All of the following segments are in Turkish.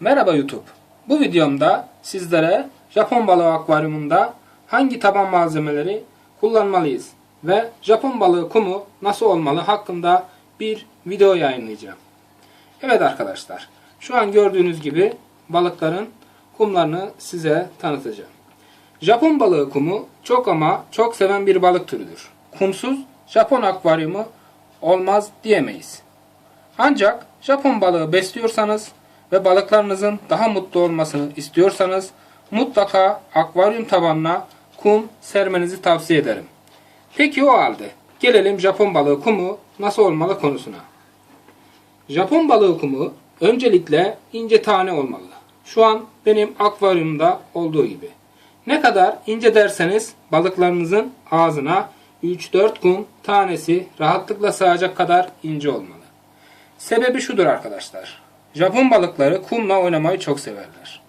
Merhaba YouTube. Bu videomda sizlere Japon balığı akvaryumunda hangi taban malzemeleri kullanmalıyız ve Japon balığı kumu nasıl olmalı hakkında bir video yayınlayacağım. Evet arkadaşlar, şu an gördüğünüz gibi balıkların kumlarını size tanıtacağım. Japon balığı kumu çok ama çok seven bir balık türüdür. Kumsuz Japon akvaryumu olmaz diyemeyiz. Ancak Japon balığı besliyorsanız ve balıklarınızın daha mutlu olmasını istiyorsanız mutlaka akvaryum tabanına kum sermenizi tavsiye ederim. Peki o halde gelelim Japon balığı kumu nasıl olmalı konusuna. Japon balığı kumu öncelikle ince tane olmalı. Şu an benim akvaryumda olduğu gibi. Ne kadar ince derseniz balıklarınızın ağzına 3-4 kum tanesi rahatlıkla sığacak kadar ince olmalı. Sebebi şudur arkadaşlar. Japon balıkları kumla oynamayı çok severler.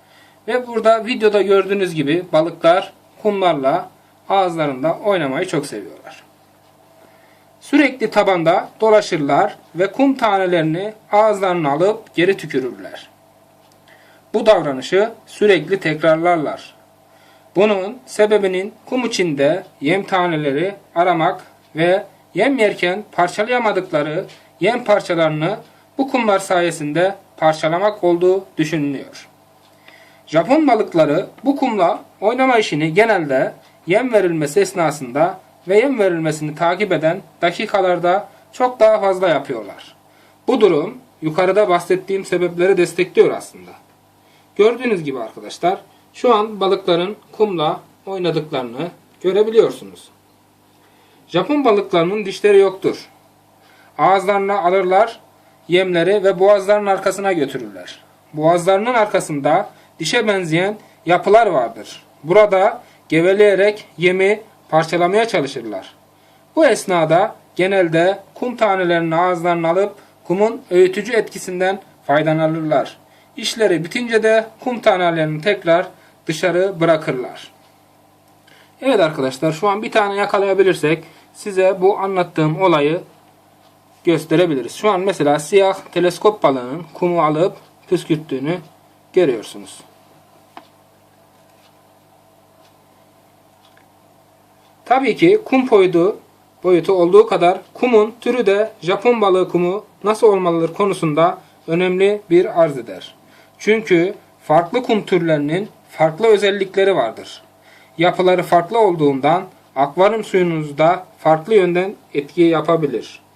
Ve burada videoda gördüğünüz gibi balıklar kumlarla ağızlarında oynamayı çok seviyorlar. Sürekli tabanda dolaşırlar ve kum tanelerini ağızlarına alıp geri tükürürler. Bu davranışı sürekli tekrarlarlar. Bunun sebebinin kum içinde yem taneleri aramak ve yem yerken parçalayamadıkları yem parçalarını bu kumlar sayesinde parçalamak olduğu düşünülüyor. Japon balıkları bu kumla oynama işini genelde yem verilmesi esnasında ve yem verilmesini takip eden dakikalarda çok daha fazla yapıyorlar. Bu durum yukarıda bahsettiğim sebepleri destekliyor aslında. Gördüğünüz gibi arkadaşlar şu an balıkların kumla oynadıklarını görebiliyorsunuz. Japon balıklarının dişleri yoktur. Ağızlarına alırlar yemleri ve boğazlarının arkasına götürürler. Boğazlarının arkasında dişe benzeyen yapılar vardır. Burada geveleyerek yemi parçalamaya çalışırlar. Bu esnada genelde kum tanelerini ağızlarına alıp kumun öğütücü etkisinden faydalanırlar. İşleri bitince de kum tanelerini tekrar dışarı bırakırlar. Evet arkadaşlar şu an bir tane yakalayabilirsek size bu anlattığım olayı gösterebiliriz. Şu an mesela siyah teleskop balığının kumu alıp püskürttüğünü görüyorsunuz. Tabii ki kum boyutu, boyutu olduğu kadar kumun türü de Japon balığı kumu nasıl olmalıdır konusunda önemli bir arz eder. Çünkü farklı kum türlerinin farklı özellikleri vardır. Yapıları farklı olduğundan akvaryum suyunuzda farklı yönden etki yapabilir.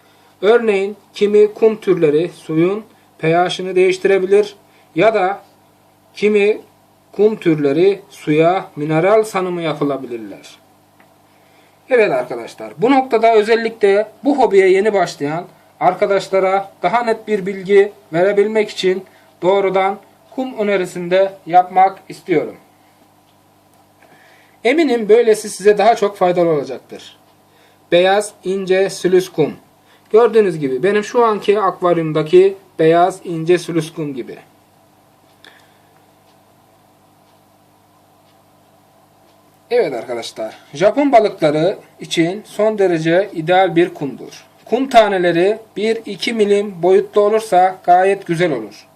Örneğin kimi kum türleri suyun pH'ını değiştirebilir ya da kimi kum türleri suya mineral sanımı yapılabilirler. Evet arkadaşlar bu noktada özellikle bu hobiye yeni başlayan arkadaşlara daha net bir bilgi verebilmek için doğrudan kum önerisinde yapmak istiyorum. Eminim böylesi size daha çok faydalı olacaktır. Beyaz ince sülüs kum. Gördüğünüz gibi benim şu anki akvaryumdaki beyaz ince sülüs kum gibi. Evet arkadaşlar, Japon balıkları için son derece ideal bir kumdur. Kum taneleri 1-2 milim boyutlu olursa gayet güzel olur.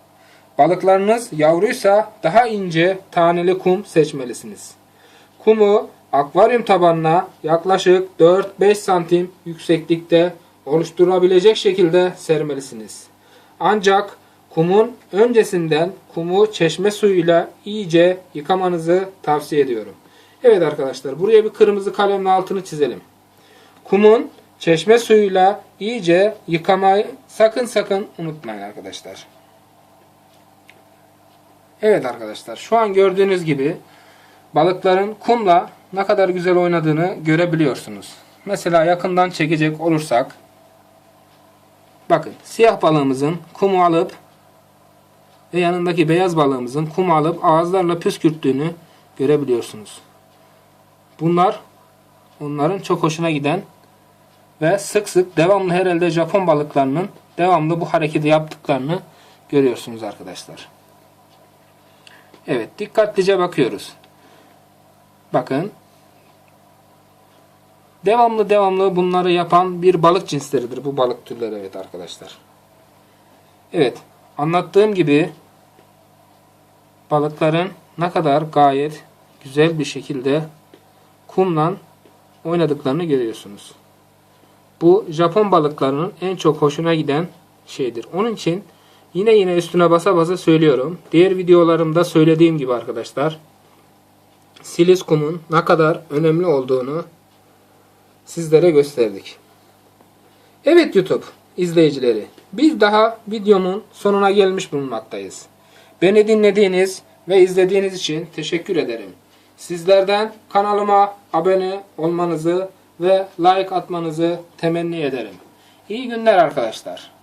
Balıklarınız yavruysa daha ince taneli kum seçmelisiniz. Kumu akvaryum tabanına yaklaşık 4-5 santim yükseklikte oluşturabilecek şekilde sermelisiniz. Ancak kumun öncesinden kumu çeşme suyuyla iyice yıkamanızı tavsiye ediyorum. Evet arkadaşlar buraya bir kırmızı kalemle altını çizelim. Kumun çeşme suyuyla iyice yıkamayı sakın sakın unutmayın arkadaşlar. Evet arkadaşlar şu an gördüğünüz gibi balıkların kumla ne kadar güzel oynadığını görebiliyorsunuz. Mesela yakından çekecek olursak bakın siyah balığımızın kumu alıp ve yanındaki beyaz balığımızın kumu alıp ağızlarla püskürttüğünü görebiliyorsunuz. Bunlar onların çok hoşuna giden ve sık sık devamlı herhalde Japon balıklarının devamlı bu hareketi yaptıklarını görüyorsunuz arkadaşlar. Evet dikkatlice bakıyoruz. Bakın. Devamlı devamlı bunları yapan bir balık cinsleridir bu balık türleri evet arkadaşlar. Evet anlattığım gibi balıkların ne kadar gayet güzel bir şekilde kumla oynadıklarını görüyorsunuz. Bu Japon balıklarının en çok hoşuna giden şeydir. Onun için yine yine üstüne basa basa söylüyorum. Diğer videolarımda söylediğim gibi arkadaşlar. Silis kumun ne kadar önemli olduğunu sizlere gösterdik. Evet YouTube izleyicileri. Biz daha videomun sonuna gelmiş bulunmaktayız. Beni dinlediğiniz ve izlediğiniz için teşekkür ederim. Sizlerden kanalıma abone olmanızı ve like atmanızı temenni ederim. İyi günler arkadaşlar.